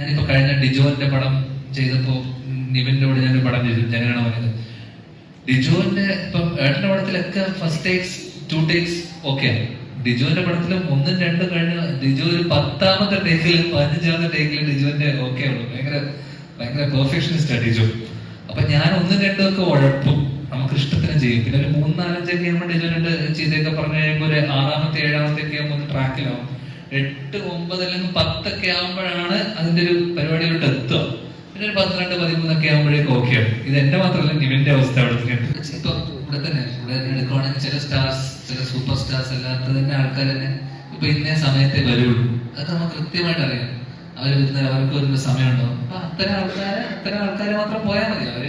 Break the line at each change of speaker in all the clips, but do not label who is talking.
ഞാനിപ്പോ കഴിഞ്ഞ ഡിജോന്റെ പടം ചെയ്തപ്പോ നിവിന്റെ കൂടെ ഞാനൊരു പടം ചെയ്തു ജനഗണ ജനഗണമനത് ഡിജോന്റെ ഇപ്പം ഏട്ടന്റെ പടത്തിലൊക്കെ first takes two takes okay ഡിജോന്റെ പടത്തിലും ഒന്നും രണ്ടും കഴിഞ്ഞ ഡിജോ ഒരു പത്താമത്തെ ടേക്കിൽ പതിനഞ്ചാമത്തെ ടേക്കിൽ ഡിജോന്റെ ഓക്കെ ഉള്ളൂ. ഭയങ്കര ഭയങ്കര പെർഫെക്ഷനിസ്റ്റ് ഡിജോ. അപ്പൊ ഞാൻ ഒന്നും രണ്ടും ഒക്കെ ഉഴപ്പും നമുക്ക് ഇഷ്ടത്തിന് ചെയ്യും. പിന്നെ ഒരു മൂന്ന് നാലഞ്ചൊക്കെ ആകുമ്പോൾ ഡിജോന്റെ ചെയ്തൊക്കെ പറഞ്ഞു കഴിയുമ്പോൾ ഒരു ആറാമത്തെ ഏഴാമത്തെ ഒക്കെ ആകുമ്പോൾ ട്രാക്കിലാവും എട്ട് ഒമ്പത് അല്ലെങ്കിൽ പത്തൊക്കെ ആകുമ്പോഴാണ് അതിന്റെ ഒരു പരിപാടിയിലോട്ട് എത്തുക. പിന്നെ ഒരു പന്ത്രണ്ട് പതിമൂന്നൊക്കെ ആകുമ്പോഴേക്കും ഓക്കെ ഇത് എന്റെ മാത്രമല്ല നിവിന്റെ അവസ്ഥ അവിടെ ഇപ്പൊ ഇവിടെ തന്നെ ഇവിടെ എടുക്കുവാണെങ്കിൽ ചില സ്റ്റാർസ് ചില സൂപ്പർ സ്റ്റാർസ് അല്ലാത്ത തന്നെ ആൾക്കാർ തന്നെ ഇപ്പൊ സമയത്തെ വരുള്ളൂ. അതൊക്കെ നമുക്ക് കൃത്യമായിട്ട് അറിയാം. അവർ വരുന്ന അവർക്ക് വരുന്ന സമയമുണ്ടാവും അപ്പൊ അത്തരം ആൾക്കാരെ അത്തരം ആൾക്കാരെ മാത്രം പോയാൽ മതി. അവർ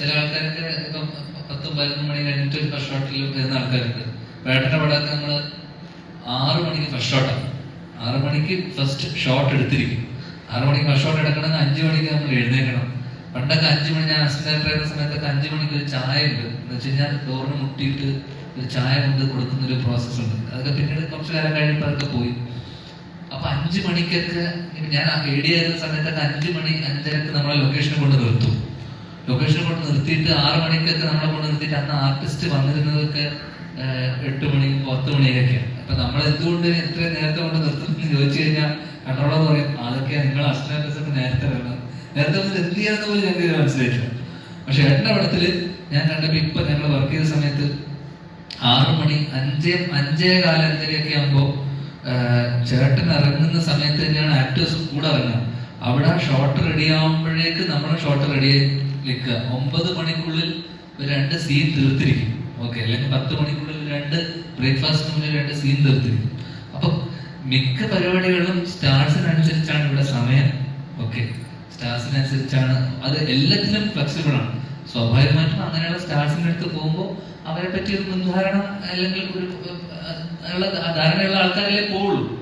ചില ആൾക്കാരൊക്കെ ഇപ്പം പത്തും പതിനൊന്ന് മണി കഴിഞ്ഞിട്ട് ഫസ്റ്റ് ഷോട്ടിൽ വരുന്ന ആൾക്കാരുണ്ട്. പടമൊക്കെ നമ്മൾ ആറു മണിക്ക് ഫസ്റ്റ് ഷോട്ടാണ് ആറ് മണിക്ക് ഫസ്റ്റ് ഷോട്ട് എടുത്തിരിക്കും. ആറ് മണിക്ക് ഫസ്റ്റ് ഷോട്ട് എടുക്കണമെങ്കിൽ അഞ്ചു മണിക്ക് നമ്മൾ എഴുന്നേക്കണം പണ്ടൊക്കെ അഞ്ചു മണി ഞാൻ അസിസ്റ്റന്റ് ആയിരുന്ന സമയത്തൊക്കെ അഞ്ചു മണിക്ക് ഒരു ചായ ഉണ്ട്. എന്ന് വെച്ച് കഴിഞ്ഞാൽ ഡോറിന് മുട്ടിയിട്ട് ഒരു ചായ കൊണ്ട് കൊടുക്കുന്ന ഒരു പ്രോസസ് ഉണ്ട്. അതൊക്കെ പിന്നീട് കുറച്ചു കാലം കഴിഞ്ഞപ്പോൾ അതൊക്കെ പോയി. അപ്പൊ അഞ്ചു മണിക്കൊക്കെ ഞാൻ ഏടി ആയിരുന്ന സമയത്തൊക്കെ അഞ്ചു മണി അഞ്ചരക്ക് നമ്മളെ ലൊക്കേഷൻ കൊണ്ട് നിർത്തും. ലൊക്കേഷൻ കൊണ്ട് നിർത്തിയിട്ട് ആറ് മണിക്കൊക്കെ നമ്മളെ കൊണ്ട് നിർത്തിയിട്ട് അന്ന് ആർട്ടിസ്റ്റ് വന്നിരുന്നതൊക്കെ എട്ട് മണി പത്ത് മണിയൊക്കെയാണ്. അപ്പൊ നമ്മൾ എന്തുകൊണ്ട് എത്ര നേരത്തെ കൊണ്ട് ചോദിച്ചു കഴിഞ്ഞാൽ കൺട്രോളർ പറയും അതൊക്കെ നിങ്ങൾ അസിസ്റ്റന്റ് നേരത്തെ വരണം നേരത്തെ വന്നിട്ട് എന്ത് ചെയ്യാന്ന് പോലും ഞങ്ങൾക്ക് മനസ്സിലായിട്ടില്ല. പക്ഷെ എട്ടാം പടത്തിൽ ഞാൻ കണ്ടപ്പോ ഇപ്പൊ ഞങ്ങൾ വർക്ക് ചെയ്ത സമയത്ത് ആറു മണി അഞ്ചേ അഞ്ചേ കാല അഞ്ചരയൊക്കെ ആകുമ്പോ ആഹ്, ചേട്ടൻ ഇറങ്ങുന്ന സമയത്ത് തന്നെയാണ് ആക്ടേഴ്സ് കൂടെ ഇറങ്ങുക. അവിടെ ഷോട്ട് റെഡി ആകുമ്പോഴേക്ക് നമ്മൾ ഷോട്ട് റെഡി നിൽക്കുക. ഒമ്പത് മണിക്കുള്ളിൽ രണ്ട് സീൻ തീർത്തിരിക്കും. ഓക്കെ അല്ലെങ്കിൽ പത്ത് മണിക്കുള്ളിൽ രണ്ട് ബ്രേക്ക്ഫാസ്റ്റിന് മുന്നിൽ രണ്ട് സീൻ തീർത്തിരിക്കും. മിക്ക പരിപാടികളും സ്റ്റാർസിനനുസരിച്ചാണ് ഇവിടെ സമയം. ഓക്കെ സ്റ്റാർസിനനുസരിച്ചാണ്. അത് എല്ലാത്തിലും ഫ്ലെക്സിബിൾ ആണ്. സ്വാഭാവികമായിട്ടും അങ്ങനെയുള്ള സ്റ്റാർസിന്റെ അടുത്ത് പോകുമ്പോൾ അവരെ പറ്റി ഒരു മുൻധാരണ അല്ലെങ്കിൽ ഒരു ധാരണയുള്ള ആൾക്കാരല്ലേ പോവുള്ളൂ.